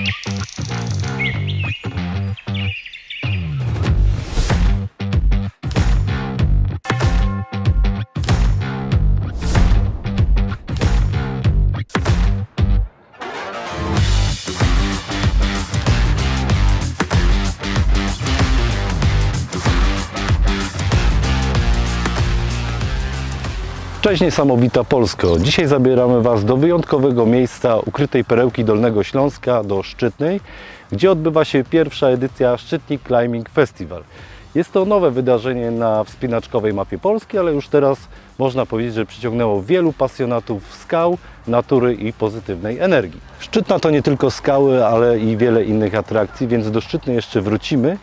Thank you. Cześć niesamowita Polsko. Dzisiaj zabieramy Was do wyjątkowego miejsca ukrytej perełki Dolnego Śląska, do Szczytnej, gdzie odbywa się pierwsza edycja Szczytnik Climbing Festival. Jest to nowe wydarzenie na wspinaczkowej mapie Polski, ale już teraz można powiedzieć, że przyciągnęło wielu pasjonatów skał, natury i pozytywnej energii. Szczytna to nie tylko skały, ale i wiele innych atrakcji, więc do Szczytnej jeszcze wrócimy.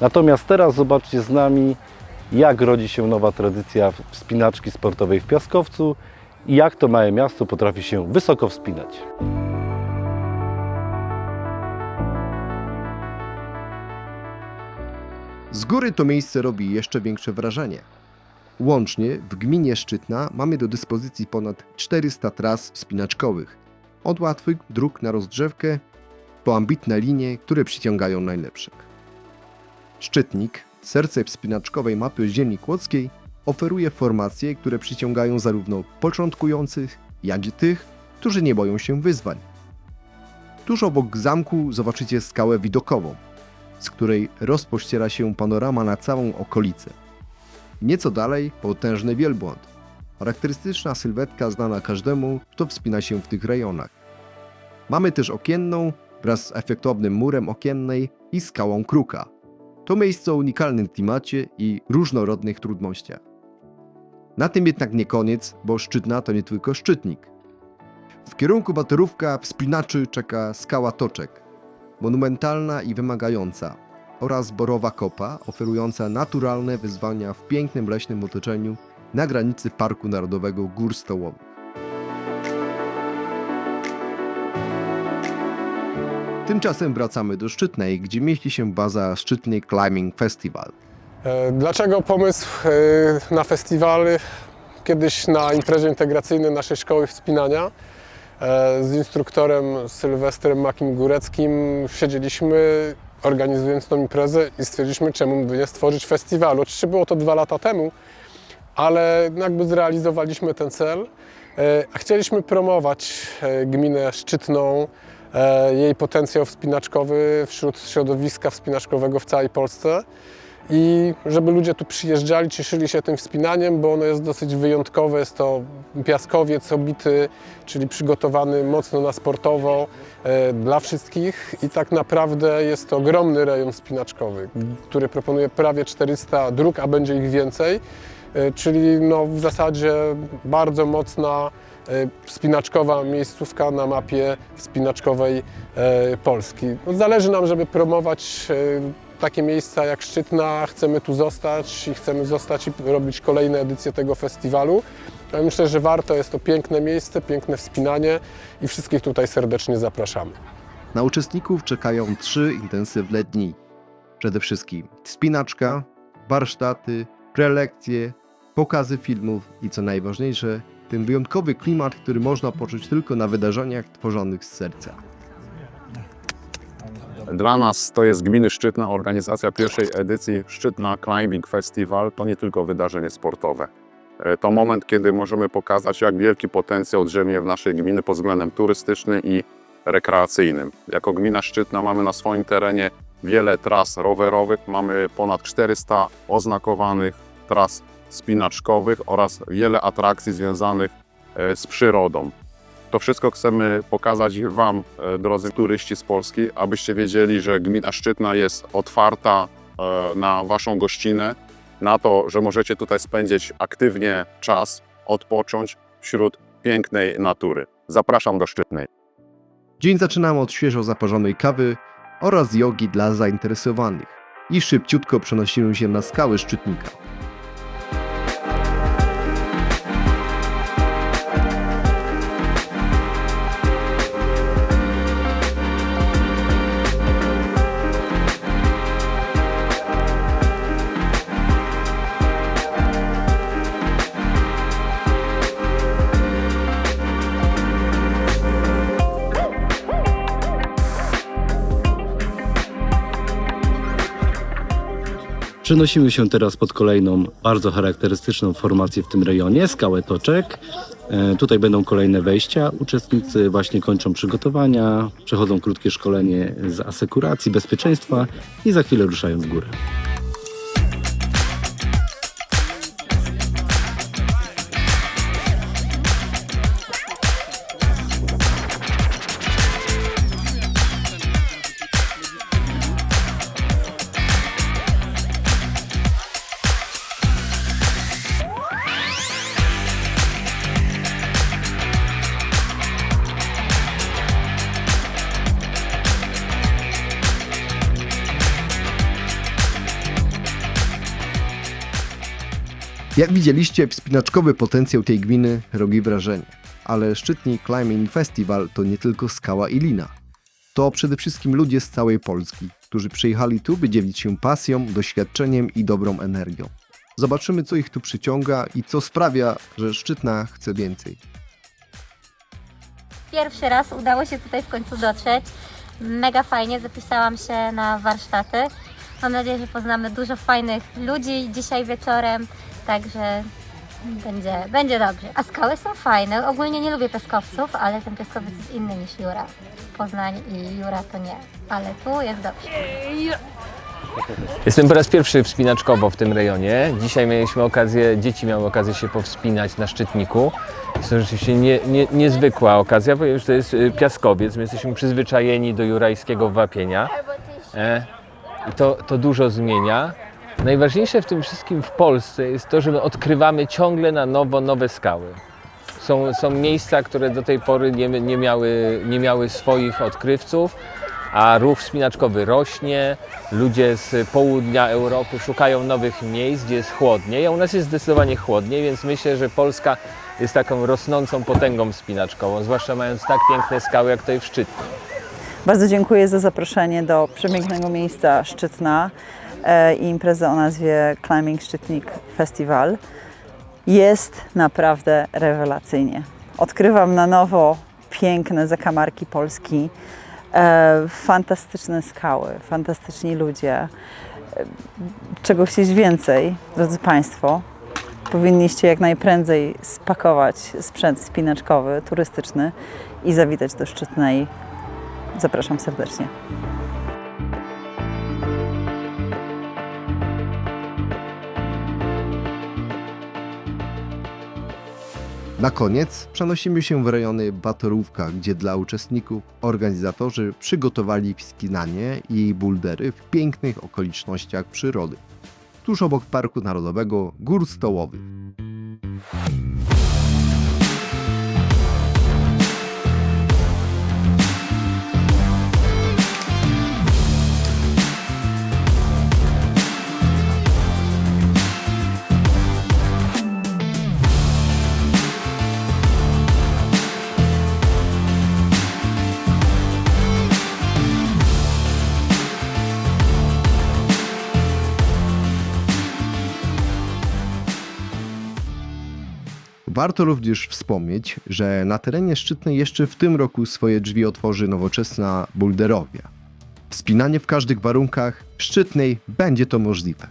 Natomiast teraz zobaczcie z nami, jak rodzi się nowa tradycja wspinaczki sportowej w Piaskowcu i jak to małe miasto potrafi się wysoko wspinać. Z góry to miejsce robi jeszcze większe wrażenie. Łącznie w gminie Szczytna mamy do dyspozycji ponad 400 tras wspinaczkowych. Od łatwych dróg na rozgrzewkę po ambitne linie, które przyciągają najlepszych. Szczytnik, serce wspinaczkowej mapy ziemi kłodzkiej, oferuje formacje, które przyciągają zarówno początkujących, jak i tych, którzy nie boją się wyzwań. Tuż obok zamku zobaczycie skałę widokową, z której rozpościera się panorama na całą okolicę. Nieco dalej potężny wielbłąd, charakterystyczna sylwetka znana każdemu, kto wspina się w tych rejonach. Mamy też okienną wraz z efektownym murem okiennej i skałą kruka. To miejsce o unikalnym klimacie i różnorodnych trudnościach. Na tym jednak nie koniec, bo Szczytna to nie tylko szczytnik. W kierunku Baterówka wspinaczy czeka skała Toczek, monumentalna i wymagająca, oraz Borowa Kopa, oferująca naturalne wyzwania w pięknym leśnym otoczeniu na granicy Parku Narodowego Gór Stołowych. Tymczasem wracamy do Szczytnej, gdzie mieści się baza Szczytny Climbing Festival. E, Dlaczego pomysł e, na festiwal? Kiedyś na imprezie integracyjnej naszej szkoły wspinania e, z instruktorem Sylwestrem Makim Góreckim siedzieliśmy organizując tą imprezę i stwierdziliśmy, czemu by nie stworzyć festiwalu. Oczywiście było to dwa lata temu, ale jakby zrealizowaliśmy ten cel, a chcieliśmy promować gminę Szczytną, jej potencjał wspinaczkowy wśród środowiska wspinaczkowego w całej Polsce. I żeby ludzie tu przyjeżdżali, cieszyli się tym wspinaniem, bo ono jest dosyć wyjątkowe. Jest to piaskowiec obity, czyli przygotowany mocno na sportowo e, dla wszystkich. I tak naprawdę jest to ogromny rejon wspinaczkowy, który proponuje prawie 400 dróg, a będzie ich więcej, e, czyli no w zasadzie bardzo mocna e, wspinaczkowa miejscówka na mapie wspinaczkowej e, Polski. No, zależy nam, żeby promować e, takie miejsca jak Szczytna, chcemy tu zostać i chcemy zostać i robić kolejne edycje tego festiwalu. Ale myślę, że warto, jest to piękne miejsce, piękne wspinanie i wszystkich tutaj serdecznie zapraszamy. Na uczestników czekają trzy intensywne dni. Przede wszystkim wspinaczka, warsztaty, prelekcje, pokazy filmów i co najważniejsze, ten wyjątkowy klimat, który można poczuć tylko na wydarzeniach tworzonych z serca. Dla nas to jest gminy Szczytna, organizacja pierwszej edycji Szczytna Climbing Festival. To nie tylko wydarzenie sportowe. E, To moment, kiedy możemy pokazać, jak wielki potencjał drzemie w naszej gminy pod względem turystycznym i rekreacyjnym. Jako gmina Szczytna mamy na swoim terenie wiele tras rowerowych, mamy ponad 400 oznakowanych tras spinaczkowych oraz wiele atrakcji związanych e, z przyrodą. To wszystko chcemy pokazać Wam, e, drodzy turyści z Polski, abyście wiedzieli, że gmina Szczytna jest otwarta e, na Waszą gościnę, na to, że możecie tutaj spędzić aktywnie czas, odpocząć wśród pięknej natury. Zapraszam do Szczytnej. Dzień zaczynamy od świeżo zaparzonej kawy oraz jogi dla zainteresowanych i szybciutko przenosimy się na skały szczytnika. Przenosimy się teraz pod kolejną bardzo charakterystyczną formację w tym rejonie, skałę Toczek. E, Tutaj będą kolejne wejścia. Uczestnicy właśnie kończą przygotowania, przechodzą krótkie szkolenie z asekuracji, bezpieczeństwa i za chwilę ruszają w górę. Jak widzieliście, wspinaczkowy potencjał tej gminy robi wrażenie. Ale Szczytnik Climbing Festival to nie tylko skała i lina. To przede wszystkim ludzie z całej Polski, którzy przyjechali tu, by dzielić się pasją, doświadczeniem i dobrą energią. Zobaczymy, co ich tu przyciąga i co sprawia, że Szczytna chce więcej. Pierwszy raz udało się tutaj w końcu dotrzeć. Mega fajnie, zapisałam się na warsztaty. Mam nadzieję, że poznamy dużo fajnych ludzi dzisiaj wieczorem, także będzie, będzie dobrze. A skały są fajne. Ogólnie nie lubię piaskowców, ale ten piaskowiec jest inny niż Jura. Poznań i Jura to nie, ale tu jest dobrze. Jestem po raz pierwszy wspinaczkowo w tym rejonie. Dzisiaj mieliśmy okazję, dzieci miały okazję się powspinać na szczytniku. Jest to rzeczywiście nie, nie, niezwykła okazja, ponieważ to jest y, piaskowiec. My jesteśmy przyzwyczajeni do jurajskiego wapienia. E, I to, to dużo zmienia. Najważniejsze w tym wszystkim w Polsce jest to, że my odkrywamy ciągle na nowo nowe skały. Są, są miejsca, które do tej pory nie, nie, miały, nie miały swoich odkrywców, a ruch wspinaczkowy rośnie. Ludzie z południa Europy szukają nowych miejsc, gdzie jest chłodniej, a u nas jest zdecydowanie chłodniej, więc myślę, że Polska jest taką rosnącą potęgą wspinaczkową, zwłaszcza mając tak piękne skały jak tutaj w Szczytnie. Bardzo dziękuję za zaproszenie do przepięknego miejsca Szczytna i imprezy o nazwie Climbing Szczytnik Festival. Jest naprawdę rewelacyjnie. Odkrywam na nowo piękne zakamarki Polski, e, fantastyczne skały, fantastyczni ludzie. E, Czego chcieć więcej, drodzy Państwo? Powinniście jak najprędzej spakować sprzęt spinaczkowy, turystyczny i zawitać do Szczytnej Zapraszam serdecznie. Na koniec przenosimy się w rejony Batorówka, gdzie dla uczestników organizatorzy przygotowali wspinanie i buldery w pięknych okolicznościach przyrody, tuż obok Parku Narodowego Gór Stołowych. Warto również wspomnieć, że na terenie Szczytnej jeszcze w tym roku swoje drzwi otworzy nowoczesna bulderowia. Wspinanie w każdych warunkach Szczytnej będzie to możliwe.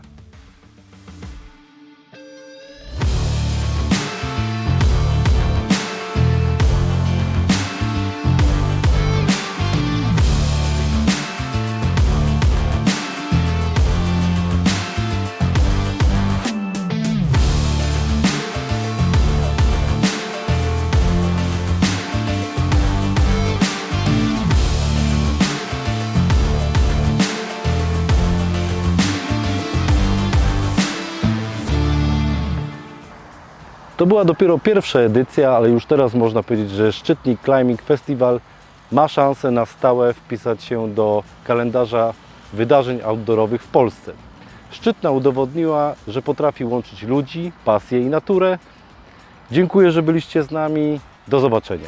To była dopiero pierwsza edycja, ale już teraz można powiedzieć, że Szczytnik Climbing Festival ma szansę na stałe wpisać się do kalendarza wydarzeń outdoorowych w Polsce. Szczytna udowodniła, że potrafi łączyć ludzi, pasję i naturę. Dziękuję, że byliście z nami. Do zobaczenia.